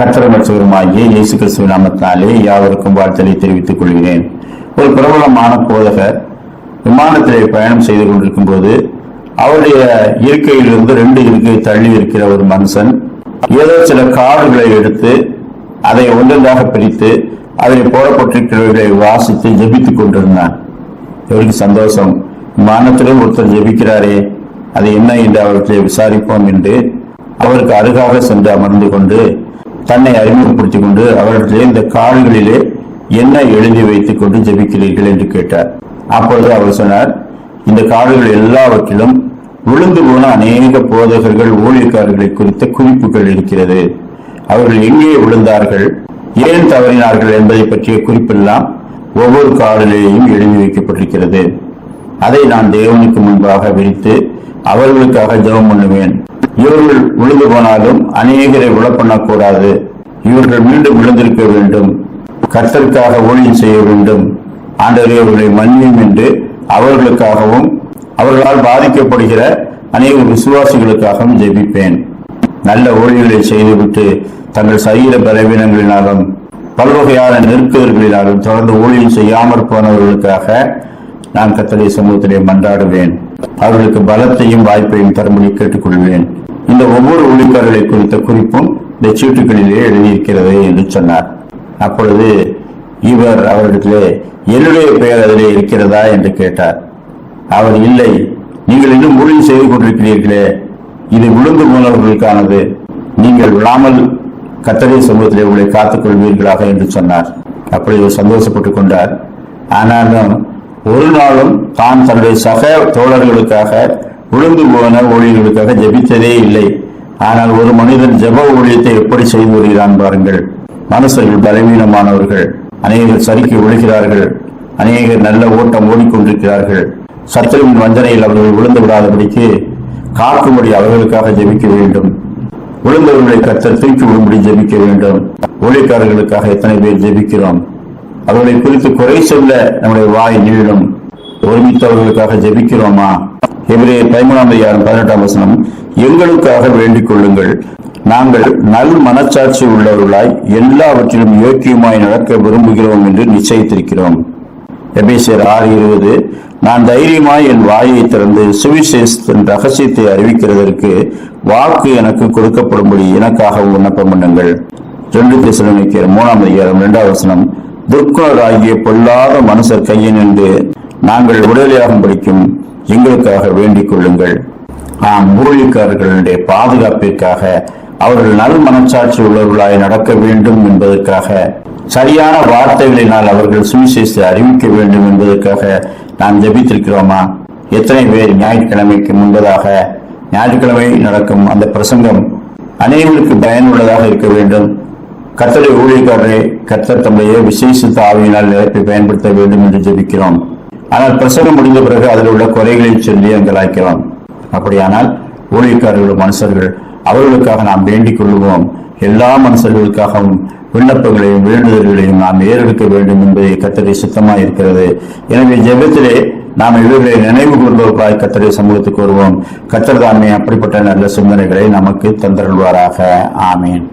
கத்திரமற்றவருமாகிய இயேசு கிறிஸ்துவ நாமத்தினாலே யாவருக்கும் வாழ்த்தலை தெரிவித்துக் கொள்கிறேன். ஒரு பிரபலமான போதகர் விமானத்திலே பயணம் செய்து கொண்டிருக்கும் போது அவருடைய இருக்கையிலிருந்து ரெண்டு இருக்கை தள்ளி இருக்கிற ஒரு மனுஷன் ஏதோ சில காடுகளை எடுத்து அதை ஒன்றொன்றாக பிரித்து அதில் போடப்பட்டிருக்கிறவர்களை வாசித்து ஜெபித்துக் கொண்டிருந்தான். இவருக்கு சந்தோஷம்? விமானத்திலே ஒருத்தர் ஜெபிக்கிறாரே அது என்ன என்று அவர்களை விசாரிப்போம் என்று அவருக்கு அருகாக சென்று அமர்ந்து கொண்டு தன்னை அறிமுகப்படுத்திக் கொண்டு அவர்களிடையே இந்த கால்களிலே என்ன எழுதி வைத்துக் கொண்டு ஜெபிக்கிறீர்கள் என்று கேட்டார். அப்பொழுது அவர் சொன்னார் இந்த கால்கள் எல்லாவற்றிலும் விழுந்து போன அநேக போதகர்கள் ஊழியக்காரர்களை குறித்த குறிப்புகள் இருக்கிறது. அவர்கள் எங்கே விழுந்தார்கள் ஏன் தவறினார்கள் என்பதை பற்றிய குறிப்பெல்லாம் ஒவ்வொரு காலிலேயும் எழுதி வைக்கப்பட்டிருக்கிறது. அதை நான் தேவனுக்கு முன்பாக விரித்து அவர்களுக்காக ஜெபம் பண்ணுவேன். இவர்கள் விழுந்து போனாலும் அநேகரை விழ பண்ணக்கூடாது. இவர்கள் மீண்டும் விழுந்திருக்க வேண்டும். கர்த்தருக்காக ஊழியம் செய்ய வேண்டும். ஆண்டவரே அவர்களை மன்னியும் என்று அவர்களுக்காகவும் அவர்களால் பாதிக்கப்படுகிற அநேக விசுவாசிகளுக்காகவும் ஜெபிப்பேன். நல்ல ஊழியர்களை செய்துவிட்டு தங்கள் சரீர பலவீனங்களினாலும் பல்வகையான நெருக்குதல்களினாலும் தொடர்ந்து ஊழியம் செய்யாமற் போனவர்களுக்காக நான் கத்தலை சமூகத்திலே மன்றாடுவேன். அவர்களுக்கு பலத்தையும் வாய்ப்பையும் தரும்படி கேட்டுக்கொள்வேன். இந்த ஒவ்வொரு ஊழியக்காரர்களை குறித்த குறிப்பும் இந்த சீட்டுகளிலே எழுதியிருக்கிறது என்று சொன்னார். அப்பொழுது இவர் அவரிடத்திலே என்னுடைய பெயர் அதிலே இருக்கிறதா? என்று கேட்டார். அவர் இல்லை. நீங்கள் இன்னும் ஊழியம் செய்து கொண்டிருக்கிறீர்களே. இது விழுந்து போனவர்களுக்கானது நீங்கள் விழாமல் கத்தரை சமூகத்திலே உங்களை காத்துக் கொள்வீர்களாக என்று சொன்னார். அப்படி சந்தோஷப்பட்டுக் கொண்டார். ஆனாலும் ஒரு நாளும் தான் தன்னுடைய சக தோழர்களுக்காக விழுந்து போன ஊழியர்களுக்காக ஜபித்ததே இல்லை. ஆனால் ஒரு மனிதன் ஜெப ஊழியத்தை எப்படி செய்து வருகிறான் பாருங்கள். மனுஷர்கள் பலவீனமானவர்கள். அநேகர் சரிக்கு விழுகிறார்கள். அநேகர் நல்ல ஓட்டம் ஓடிக்கொண்டிருக்கிறார்கள். சத்துருவின் வஞ்சனையில் அவர்கள் விழுந்து விடாதபடிக்கு காக்கும்படி அவர்களுக்காக ஜெபிக்க வேண்டும். விழுந்தவர்களை கத்தர் தூக்கி விடும்படி ஜெபிக்க வேண்டும். ஊழியக்காரர்களுக்காக எத்தனை பேர் ஜெபிக்கிறோம்? அவர்களை குறித்து குறை சொல்ல நம்முடைய வாய் நீளும். ஒருமித்தவர்களுக்காக ஜெபிக்கிறோமா? எபிரேயர் பதிமூணாம் அதிகாரம் பதினெட்டாம் வசனம். எங்களுக்காக வேண்டிக் கொள்ளுங்கள். நாங்கள் நல் மனச்சாட்சி உள்ளவர்களாய் எல்லாவற்றிலும் யோக்கியமாய் நடக்க விரும்புகிறோம் என்று நிச்சயித்திருக்கிறோம். எபேசியர் ஆறு இருபது. நான் தைரியமாய் என் வாயை திறந்து சுவிசேஷத்தின் ரகசியத்தை அறிவிக்கிறதற்கு வாக்கு எனக்கு கொடுக்கப்படும்படி எனக்காக விண்ணப்பம் பண்ணுங்கள். ரெண்டு திசை மூணாம் அதிகாரம் இரண்டாவது வசனம். துர்க்குணராகிய பொல்லாத மனுஷர் கையில் நின்று நாங்கள் உடலியாகும் படிக்கும் எங்களுக்காக வேண்டிக் கொள்ளுங்கள். ஆம் ஊழியக்காரர்களுடைய பாதுகாப்பிற்காக அவர்கள் நல் மனச்சாட்சி உள்ளவர்களாய் நடக்க வேண்டும் என்பதற்காக சரியான வார்த்தைகளினால் அவர்கள் சுவிசேஷத்தை அறிவிக்க வேண்டும் என்பதற்காக நாம் ஜெபித்திருக்கிறோமா? எத்தனை பேர் ஞாயிற்றுக்கிழமைக்கு முன்பதாக ஞாயிற்றுக்கிழமை நடக்கும் அந்த பிரசங்கம் அனைவருக்கும் பயனுள்ளதாக இருக்க வேண்டும். கத்தரை ஊழியக்காரரை கத்தர் தம்முடைய விசேஷித்த ஆவியினால் நிரப்பி பயன்படுத்த வேண்டும் என்று ஜெபிக்கிறோம். ஆனால் பிரசவம் முடிந்த பிறகு அதில் உள்ள குறைகளை சொல்லி அங்கலாய்க்கிறோம். அப்படியானால் ஊழியக்காரர்கள் மனுஷர்கள் அவர்களுக்காக நாம் வேண்டிக் கொள்வோம் எல்லா மனுஷர்களுக்காகவும் விண்ணப்பங்களையும் வேண்டுதல்களையும் நாம் ஏறெடுக்க வேண்டும் என்பதை கத்தரை சுத்தமாக இருக்கிறது. எனவே ஜெபத்திலே நாம் இவர்களை நினைவு கூர்ந்தவர்களாய் கத்தரை சமூகத்துக்கு வருவோம். கத்தர் தாமே அப்படிப்பட்ட நல்ல சிந்தனைகளை நமக்கு தந்தருள்வாராக. ஆமேன்.